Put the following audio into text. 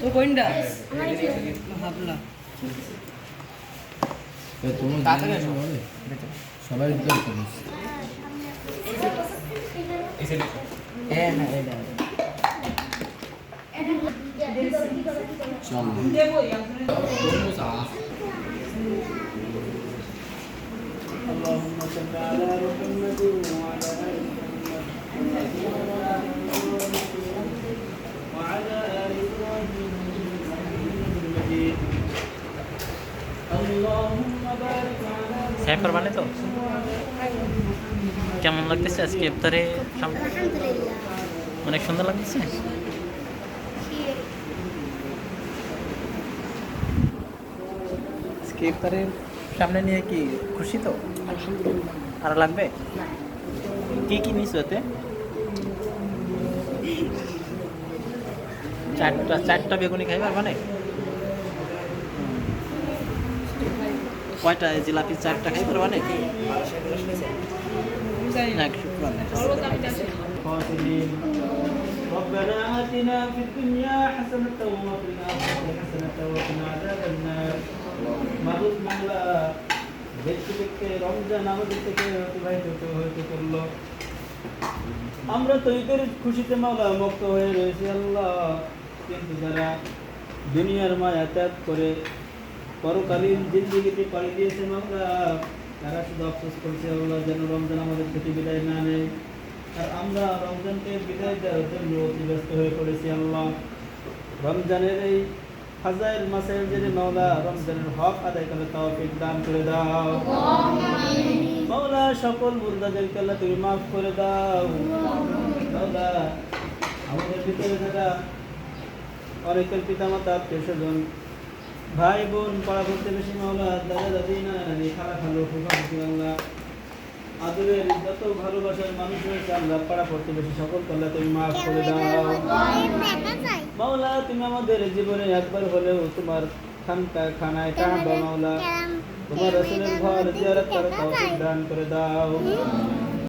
তো কোনটা ভাবলা তোমার তাড়াতাড়ি জানা এসো। বলে সবাই উদ্ধার করিস হ্যাঁ হ্যাঁ এটা চল দেবই একজনের اللهم صل على محمد وعلى ال হ্যাঁ পারবানে তো? কেমন লাগতেছে আজকে ইফতারে? অনেক সুন্দর লাগতেছে? আজকে ইফতারে সামনে নিয়ে কি খুশি তো? আর লাগবে? কি কি নিস ওতে চারটা চারটা বেগুনি খাইবার মানে কয়টা এই জিলাপি চারটা খাইবার মানে না শুক্রবার الخاسرين ربنا آتنا في الدنيا حسنة وفي الآخرة حسنة وقنا عذاب النار মাবুদ বাংলা দেখতে দেখতে রমজান আমাদের থেকে অতিবাহিত হতে হতে করলো আমরা তো ঈদের খুশিতে মাওলা মুক্ত হয়ে রয়েছি আল্লাহ কিন্তু যারা দুনিয়ার মায়া ত্যাগ করে পরকালীন জিন্দিগিতে পাড়ি দিয়েছে আমরা, তারা শুধু আফসোস করছে, আল্লাহ যেন রমজান আমাদের থেকে বিদায় না নেয়। আর আমরা রমজানকে বিদায় দেওয়ার জন্য অতি ব্যস্ত হয়ে পড়েছি, আল্লাহ। রমজানের এই হাজার মাসের জেনে মাওলা, রমজানের হক আদায় করে তৌফিক দান করে দাও। মাওলা, সকল মুর্দাদেরকে আল্লাহ তুমি মাফ করে দাও। আমাদের ভিতরে যারা অনেকের পিতামাতা, আত্মীয় স্বজন ভাই বোন পাড়া প্রতিবেশী মাওলা দাদা দাদি নানা নানি খালা খালো ফুফা ফুফি আল্লাহ আদরের যত ভালোবাসার মানুষ রয়েছে আল্লাহ পাড়া প্রতিবেশী সকলকে আল্লাহ তুমি মাফ করে দাও। মাওলা, তুমি আমাদের জীবনে একবার হলেও তোমার খানকা খানায় কাবা মাওলা। তোমার রসুলের ঘর জিয়ারত তৌফিক দান করে দাও।